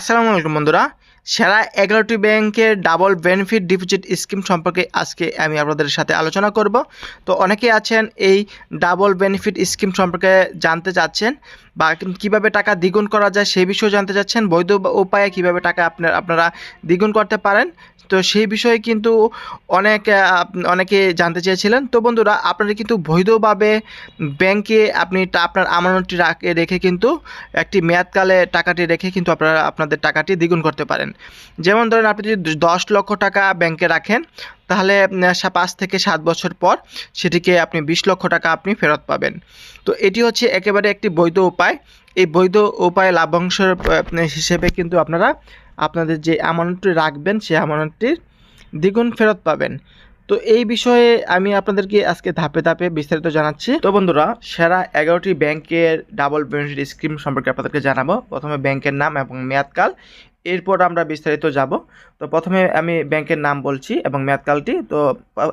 আসসালামু আলাইকুম বন্ধুরা। সেরা এগারোটি ব্যাংকের ডাবল বেনিফিট ডিপোজিট স্কিম সম্পর্কে আজকে আমি আপনাদের সাথে আলোচনা করব। তো অনেকে আছেন এই ডাবল বেনিফিট স্কিম সম্পর্কে জানতে চাচ্ছেন বা কীভাবে টাকা দ্বিগুণ করা যায় সেই বিষয়ে জানতে চাচ্ছেন, বৈধ উপায়ে কীভাবে টাকা আপনার, আপনারা দ্বিগুণ করতে পারেন। তো সেই বিষয়ে কিন্তু অনেক, অনেকে জানতে চেয়েছিলেন। তো বন্ধুরা, আপনারা কিন্তু বৈধভাবে ব্যাংকে আপনি আপনার আমানতটি রাখে, রেখে কিন্তু একটি মেয়াদকালে টাকাটি রেখে কিন্তু আপনারা আপনাদের টাকাটি দ্বিগুণ করতে পারেন। যেমন ধরেন আপনি যদি দশ লক্ষ টাকা ব্যাংকে রাখেন তাহলে পাঁচ থেকে সাত বছর পর সেটিকে আপনি বিশ লক্ষ টাকা আপনি ফেরত পাবেন। তো এটি হচ্ছে একেবারে একটি বৈধ উপায়। এই বৈধ উপায় আহ, হিসেবে কিন্তু আপনারা আপনাদের যে আমানতটি রাখবেন সেই আমানতটির দ্বিগুণ ফেরত পাবেন। তো এই বিষয়ে আমি আপনাদেরকে আজকে ধাপে ধাপে বিস্তারিত জানাচ্ছি। তো বন্ধুরা, সেরা এগারোটি ব্যাংকের ডাবল বেনিফিট স্কিম সম্পর্কে আপনাদেরকে জানাব। প্রথমে ব্যাংকের নাম এবং মেয়াদকাল। এরপর আমরা বিস্তারিত যাব। তো প্রথমে আমি ব্যাংকের নাম বলছি এবং মেয়াদকালটি তো,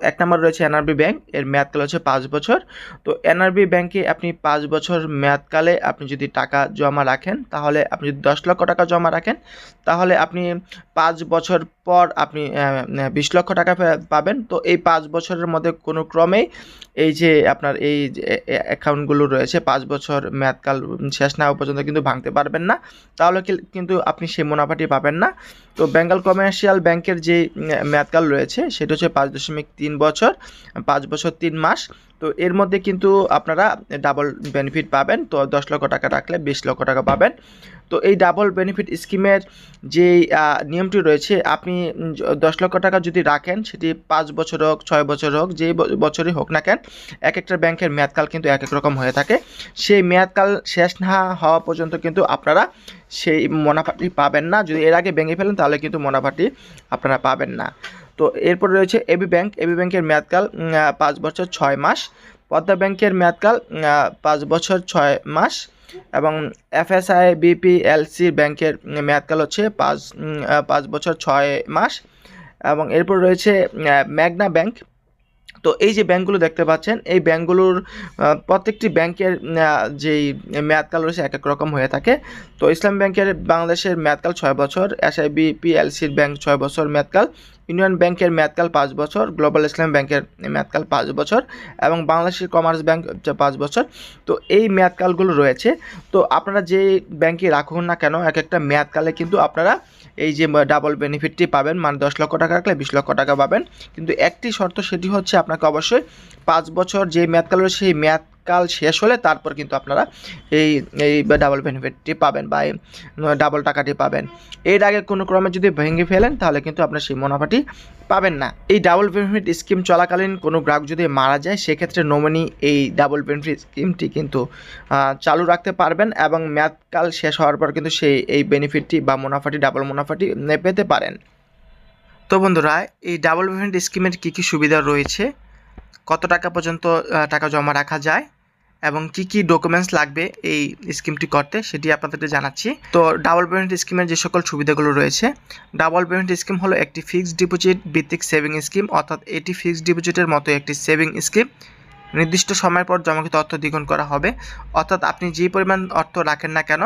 এক নম্বর রয়েছে এনআরবি ব্যাংক। এর মেয়াদকাল হচ্ছে পাঁচ বছর। তো এনআরবি ব্যাংকে আপনি পাঁচ বছর মেয়াদকালে আপনি যদি টাকা জমা রাখেন, তাহলে আপনি যদি দশ লক্ষ টাকা জমা রাখেন, তাহলে আপনি পাঁচ বছর পর আপনি বিশ লক্ষ টাকা পাবেন। তো এই পাঁচ বছরের মধ্যে কোনো ক্রমেই এই যে আপনার এই অ্যাকাউন্টগুলো রয়েছে, পাঁচ বছর মেয়াদকাল শেষ না হওয়া পর্যন্ত কিন্তু ভাঙতে পারবেন না। তাহলে কিন্তু আপনি সেই মুনাফাটি পাবেন না। তো বেঙ্গল কমার্শিয়াল ব্যাংকের যে মেয়াদকাল রয়েছে, সেটা হচ্ছে পাঁচ দশমিক তিন বছর, পাঁচ বছর তিন মাস। তো এর মধ্যে কিন্তু আপনারা ডাবল বেনিফিট পাবেন। তো দশ লক্ষ টাকা রাখলে বিশ লক্ষ টাকা পাবেন। তো এই ডাবল বেনিফিট স্কিমের যে নিয়মটি রয়েছে, আপনি দশ লক্ষ টাকা যদি রাখেন, সেটি পাঁচ বছর হোক, ছয় বছর হোক, যেই বছরই হোক না কেন, এক একটা ব্যাংকের মেয়াদকাল কিন্তু এক এক রকম হয়ে থাকে। সেই মেয়াদকাল শেষ না হওয়া পর্যন্ত কিন্তু আপনারা সেই মুনাফাটি পাবেন না। যদি এর আগে ভেঙে ফেলেন, তাহলে কিন্তু মুনাফাটি আপনারা পাবেন না। তো এরপর রয়েছে এবি ব্যাংক। এবি ব্যাংকের মেয়াদকাল পাঁচ বছর ছয় মাস। পদ্মা ব্যাংকের মেয়াদকাল পাঁচ বছর ছয় মাস। এবং এফএসআই বিপিএলসি ব্যাংকের মেয়াদকাল হচ্ছে পাঁচ পাঁচ বছর ছয় মাস। এবং এরপর রয়েছে ম্যাগনা ব্যাংক। তো এই যে ব্যাংকগুলো দেখতে পাচ্ছেন, এই ব্যাংকগুলোর প্রত্যেকটি ব্যাংকের যেই মেয়াদকাল রয়েছে এক এক রকম হয়ে থাকে। তো ইসলাম ব্যাংকের বাংলাদেশের মেয়াদকাল ছয় বছর, এস আই এসআইবি পিএলসির ব্যাংক ছয় বছর মেয়াদকাল ইউনিয়ন ব্যাংকের মেয়াদকাল পাঁচ বছর, গ্লোবাল ইসলাম ব্যাংকের মেয়াদকাল পাঁচ বছর, এবং বাংলাদেশের কমার্স ব্যাংক পাঁচ বছর। তো এই মেয়াদকালগুলো রয়েছে। তো আপনারা যে ব্যাংকে রাখুন না কেন, এক একটা মেয়াদকালে কিন্তু আপনারা এই যে ডাবল বেনিফিটটি পাবেন মানে দশ লক্ষ টাকা রাখলে বিশ লক্ষ টাকা পাবেন। কিন্তু একটি শর্ত, সেটি হচ্ছে আপনাকে অবশ্যই পাঁচ বছর যে মেয়াদকাল রয়েছে সেই মেয়াদকাল শেষ হলে তারপর কিন্তু আপনারা এই এই ডাবল বেনিফিটটি পাবেন বা এই ডাবল টাকাটি পাবেন। এর আগে কোনো ক্রমে যদি ভেঙে ফেলেন, তাহলে কিন্তু আপনার সেই মুনাফাটি পাবেন না। এই ডাবল বেনিফিট স্কিম চলাকালীন কোনো গ্রাহক যদি মারা যায়, সেক্ষেত্রে নমিনি এই ডাবল বেনিফিট স্কিমটি কিন্তু চালু রাখতে পারবেন এবং মেয়াদকাল শেষ হওয়ার পর কিন্তু সেই, এই বেনিফিটটি বা মুনাফাটি ডাবল মুনাফাটি পেতে পারেন। তো বন্ধুরা, এই ডাবল বেনিফিট স্কিমের কী কী সুবিধা রয়েছে? কত টাকা পর্যন্ত টাকা জমা রাখা যায়? এবং কি কি ডকুমেন্টস লাগবে এই স্কিমটি করতে সেটি আপনাদেরকে জানাচ্ছি। তো ডাবল পেমেন্ট স্কিমের যে সকল সুবিধাগুলো রয়েছে ডাবল পেমেন্ট স্কিম হলো একটি ফিক্সড ডিপোজিট ভিত্তিক সেভিং স্কিম অর্থাৎ এটি ফিক্সড ডিপোজিটের মতো একটি সেভিং স্কিম নির্দিষ্ট সময়ের পর জমাকৃত অর্থ দ্বিগুণ করা হবে। অর্থাৎ আপনি যে পরিমাণ অর্থ রাখেন না কেন,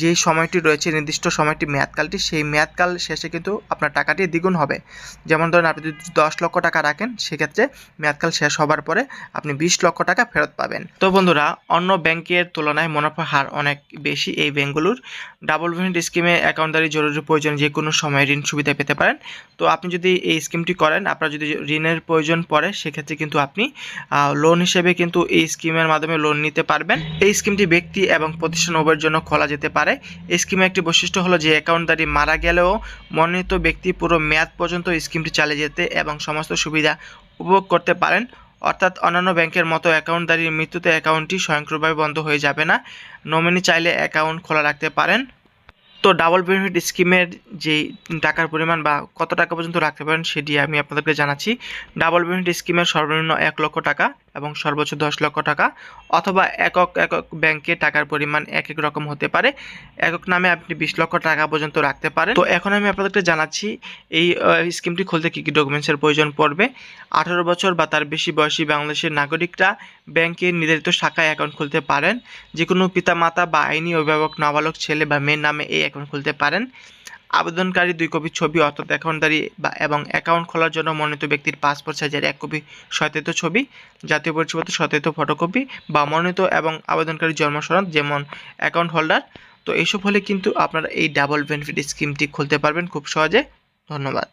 যে সময়টি রয়েছে, নির্দিষ্ট সময়টি, মেয়াদকালটি, সেই মেয়াদকাল শেষে কিন্তু আপনার টাকাটি দ্বিগুণ হবে। যেমন ধরুন, আপনি যদি দশ লক্ষ টাকা রাখেন, সেক্ষেত্রে মেয়াদকাল শেষ হবার পরে আপনি বিশ লক্ষ টাকা ফেরত পাবেন। তো বন্ধুরা, অন্য ব্যাংকের তুলনায় মুনাফা হার অনেক বেশি এই ব্যাংকগুলোর ডাবল পেমেন্ট স্কিমে অ্যাকাউন্টদারি জরুরি প্রয়োজন যে কোনো সময় ঋণ সুবিধা পেতে পারেন। তো আপনি যদি এই স্কিমটি করেন, আপনার যদি ঋণের প্রয়োজন পড়ে, সেক্ষেত্রে কিন্তু আপনি লোন হিসেবে কিন্তু এই স্কিমের মাধ্যমে লোন নিতে পারবেন। এই স্কিমটি ব্যক্তি এবং প্রতিষ্ঠান উভয়ের জন্য খোলা যেতে পারে। এই স্কিমের একটি বৈশিষ্ট্য হলো যে অ্যাকাউন্টদারি মারা গেলেও মনোনীত ব্যক্তি পুরো মেয়াদ পর্যন্ত স্কিমটি চালিয়ে যেতে এবং সমস্ত সুবিধা উপভোগ করতে পারেন। অর্থাৎ অন্যান্য ব্যাংকের মতো অ্যাকাউন্টদারির মৃত্যুতে অ্যাকাউন্টটি স্বয়ংক্রিয়ভাবে বন্ধ হয়ে যাবে না। নমিনি চাইলে অ্যাকাউন্ট খোলা রাখতে পারেন। তো ডাবল বেনিফিট স্কিমের যে টাকার পরিমাণ বা কত টাকা পর্যন্ত রাখতে পারেন সেটি আমি আপনাদেরকে জানাচ্ছি। ডাবল বেনিফিট স্কিমের সর্বনিম্ন এক লক্ষ টাকা এবং সর্বোচ্চ দশ লক্ষ টাকা অথবা একক একক ব্যাংকে টাকার পরিমাণ এক এক রকম হতে পারে। একক নামে আপনি বিশ লক্ষ টাকা পর্যন্ত রাখতে পারেন। তো এখন আমি আপনাদেরকে জানাচ্ছি, এই স্কিমটি খুলতে কী কী ডকুমেন্টসের প্রয়োজন পড়বে? আঠারো বছর বা তার বেশি বয়সী বাংলাদেশের নাগরিকরা ব্যাংকের নির্ধারিত শাখায় অ্যাকাউন্ট খুলতে পারেন। যে কোনো পিতামাতা বা আইনি অভিভাবক, নাবালক, ছেলে বা মেয়ের নামে এই অ্যাকাউন্ট খুলতে পারেন। আবেদনকারী দুই কপি ছবি অর্থাৎ অ্যাকাউন্টদারি বা এবং অ্যাকাউন্ট খোলার জন্য মনোনীত ব্যক্তির পাসপোর্ট সাইজের এক কপি সতেত ছবি, জাতীয় পরিচয়পত্র সতেত ফটোকপি বা মনোনীত এবং আবেদনকারী জন্ম সনদ যেমন অ্যাকাউন্ট হোল্ডার তো এইসব হলে কিন্তু আপনারা এই ডাবল বেনিফিট স্কিমটি খুলতে পারবেন খুব সহজে। ধন্যবাদ।